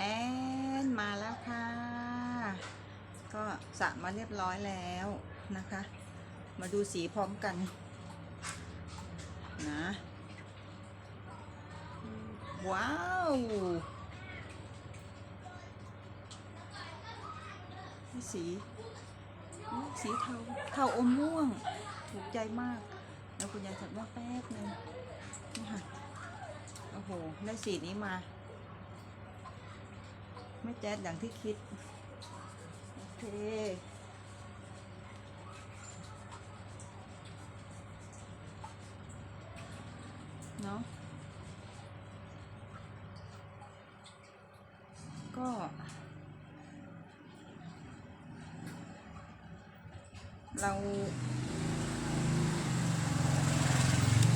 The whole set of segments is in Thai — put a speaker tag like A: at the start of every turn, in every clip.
A: แอนมาแล้วค่ะ ก็สระมาเรียบร้อยแล้วนะคะ มาดูสีพร้อมกันนะ ว้าว สีสีเทาเทาอมม่วง ถูกใจมาก แล้วคุณยายถัดว่าแป๊บนึงนี่ค่ะ โอ้โห ได้สีนี้มา ไม่แจ๊ดอย่างที่คิด โอเค เนาะก็เรา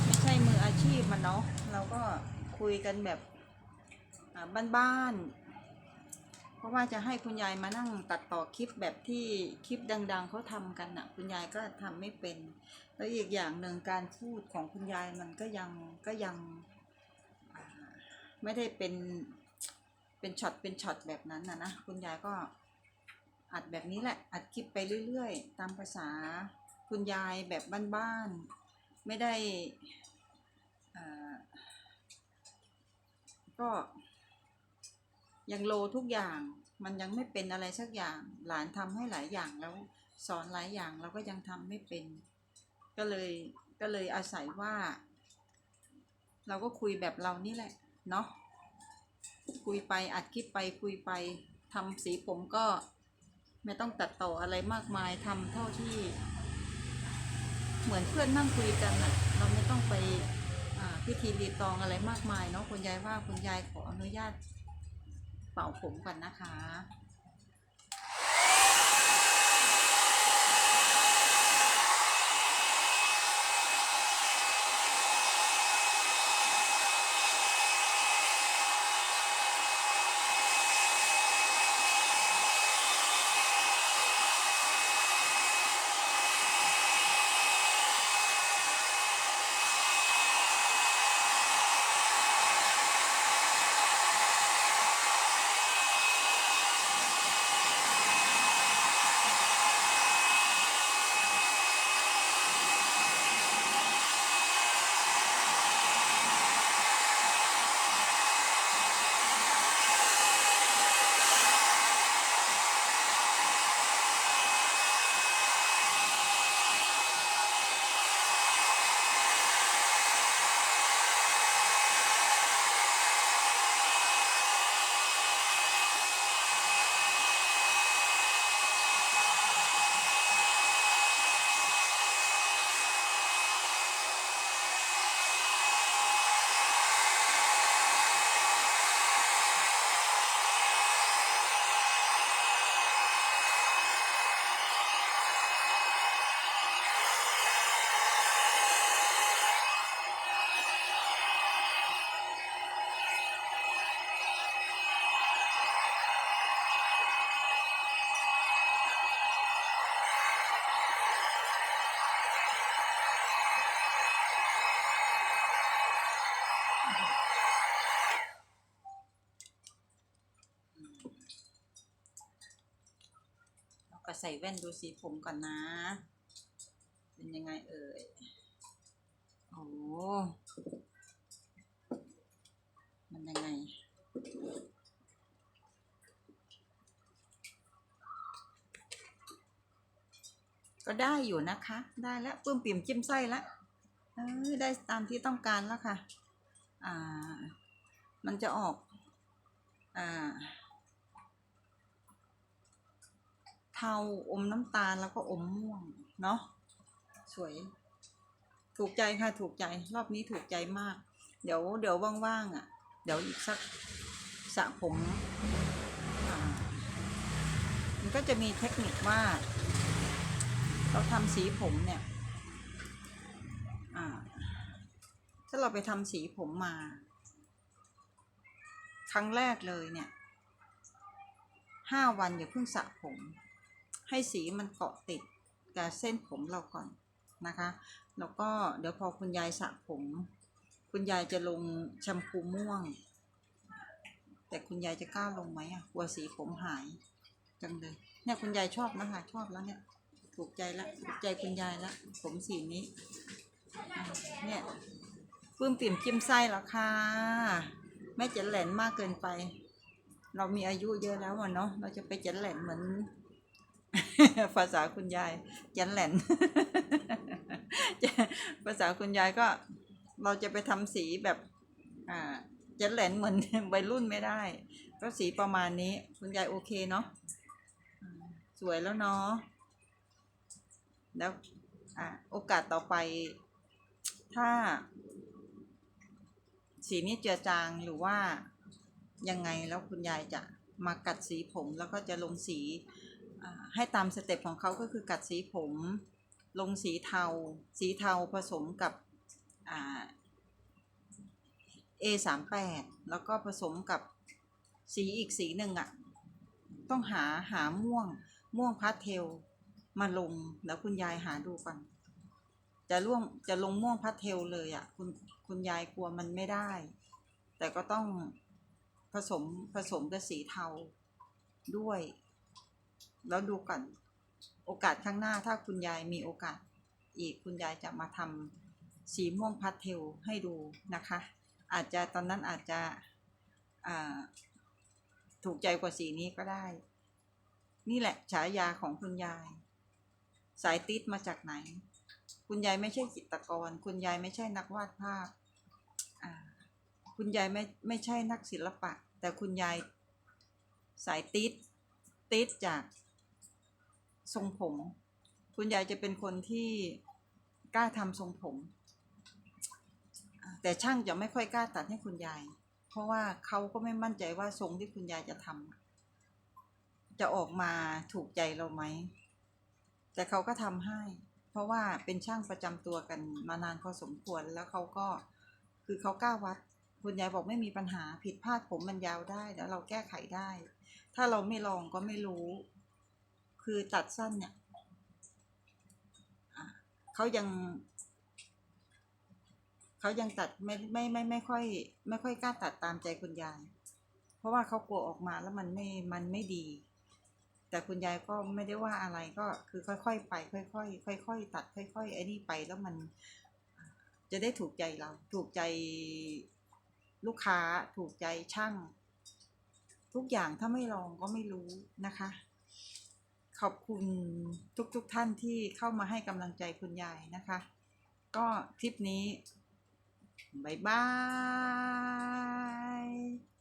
A: ไม่ใช่มืออาชีพมันเนาะเราก็คุยกันแบบอ่าบ้านๆ ราะว่าจะให้คุณยายมานั่งตัดต่อคลิปแบบที่คลิปดัง ๆเขาทำกันน่ะคุณยายก็ทำไม่เป็น แล้วอีกอย่างหนึ่งการพูดของคุณยายมันก็ยังก็ยังไม่ได้เป็นเป็นช็อตเป็นช็อตแบบนั้นนะนะคุณยายก็อัดแบบนี้แหละ อัดคลิปไปเรื่อยๆ ตามภาษาคุณยายแบบบ้านๆ ไม่ได้อ่าก็ ยังโลทุกอย่าง มันยังไม่เป็นอะไรสักอย่าง หลานทำให้หลายอย่างแล้วสอนหลายอย่างเราก็ยังทำไม่เป็น ก็เลยก็เลยอาศัยว่า เราก็คุยแบบเรานี่แหละ เนาะคุยไปอัดคลิปไปคุยไปทำสีผมก็ไม่ต้องตัดต่ออะไรมากมายทำเท่าที่ เหมือนเพื่อนนั่งคุยกันอะเราไม่ต้องไปอ่าพิธีรีตองอะไรมากมายเนาะคุณยายว่าคุณยายขออนุญาต เป่าผมก่อนนะคะ ใส่แว่นดูสีผมก่อนนะ เป็นยังไงเอ่ย โอ้มันยังไง ก็ได้อยู่นะคะ ได้แล้วปื้มปิ่มจิ้มไส้แล้วเออได้ตามที่ต้องการแล้วค่ะ อ่า มันจะออก อ่า เทาอมน้ำตาลแล้วก็อมม่วงเนาะสวย ถูกใจค่ะถูกใจ รอบนี้ถูกใจมาก เดี๋ยวเดี๋ยวว่างๆอะ เดี๋ยวอีกสักสระผมมันก็จะมีเทคนิคว่า เราทำสีผมเนี่ยถ้าเราไปทำสีผมมา ครั้งแรกเลยเนี่ยห้าวันอย่าเพิ่งสระผม ให้สีมันเกาะติดกับเส้นผมเราก่อนนะคะ แล้วก็เดี๋ยวพอคุณยายสระผม คุณยายจะลงแชมพูม่วง แต่คุณยายจะกล้าลงไหมอะกลัวสีผมหายจังเลยเนี่ยคุณยายชอบนะคะชอบแล้วเนี่ยถูกใจละถูกใจคุณยายละผมสีนี้ เนี่ยปื้มปิ่มจิ้มไส้แล้วค่ะแม่เจะแหลนมากเกินไป เรามีอายุเยอะแล้วอะเนาะเราจะไปเจะแหลนเหมือน ภาษาคุณยายเจันแหลนภาษาคุณยายก็เราจะไปทำสีแบบอ่าเจันแหลนเหมือนวัยรุ่นไม่ได้ ก็สีประมาณนี้คุณยายโอเคเนาะสวยแล้วเนาะแล้วอ่าโอกาสต่อไป ถ้า สีนี้เจือจางหรือว่ายังไงแล้วคุณยายจะมากัดสีผมแล้วก็จะลงสี ให้ตามสเต็ปของเขาก็คือกัดสีผม ลงสีเทา สีเทาผสมกับ A สามแปดแล้วก็ผสมกับสีอีกสีหนึ่งอะ่ะ ต้องหาหาม่วง ม่วงพาสเทลมาลงแล้วคุณยายหาดูก่อนจะร่วงจะลงม่วงพาสเทลเลยอะ่ะคุณคุณยายกลัวมันไม่ได้ แต่ก็ต้องผสมผสมกับสีเทาด้วย แล้วดูก่อนโอกาสข้างหน้าถ้าคุณยายมีโอกาสอีกคุณยายจะมาทำสีม่วงพาสเทลให้ดูนะคะ อาจจะตอนนั้นอาจจะถูกใจกว่าสีนี้ก็ได้ นี่แหละฉายาของคุณยาย สายติดมาจากไหน คุณยายไม่ใช่จิตรกร คุณยายไม่ใช่นักวาดภาพ คุณยายไม่ไม่ใช่นักศิลปะ แต่คุณยายสายติดติดจาก ทรงผม คุณยายจะเป็นคนที่กล้าทำทรงผม แต่ช่างจะไม่ค่อยกล้าตัดให้คุณยาย เพราะว่าเขาก็ไม่มั่นใจว่าทรงที่คุณยายจะทำจะออกมาถูกใจเราไหม แต่เขาก็ทำให้ เพราะว่าเป็นช่างประจำตัวกันมานานพอสมควรแล้วเขาก็คือเขากล้าวัดคุณยายบอกไม่มีปัญหาผิดพลาดผมมันยาวได้แล้วเราแก้ไขได้ ถ้าเราไม่ลองก็ไม่รู้ คือตัดสั้นเนี่ยเขายังเขายังตัดไม่ไม่ไม่ไม่ค่อย ไม่ค่อยกล้าตัดตามใจคุณยาย เพราะว่าเขากลัวออกมาแล้วมันไม่มันไม่ดี แต่คุณยายก็ไม่ได้ว่าอะไรก็คือค่อยๆ ไปค่อยๆค่อย ๆ ตัด ค่อยๆไอ้นี่ไปแล้วมันจะได้ถูกใจเรา ถูกใจลูกค้าถูกใจช่าง ทุกอย่างถ้าไม่ลองก็ไม่รู้นะคะ ขอบคุณทุกๆทท่านที่เข้ามาให้กำลังใจคุณยายนะคะ ก็คลิปนี้บายบาย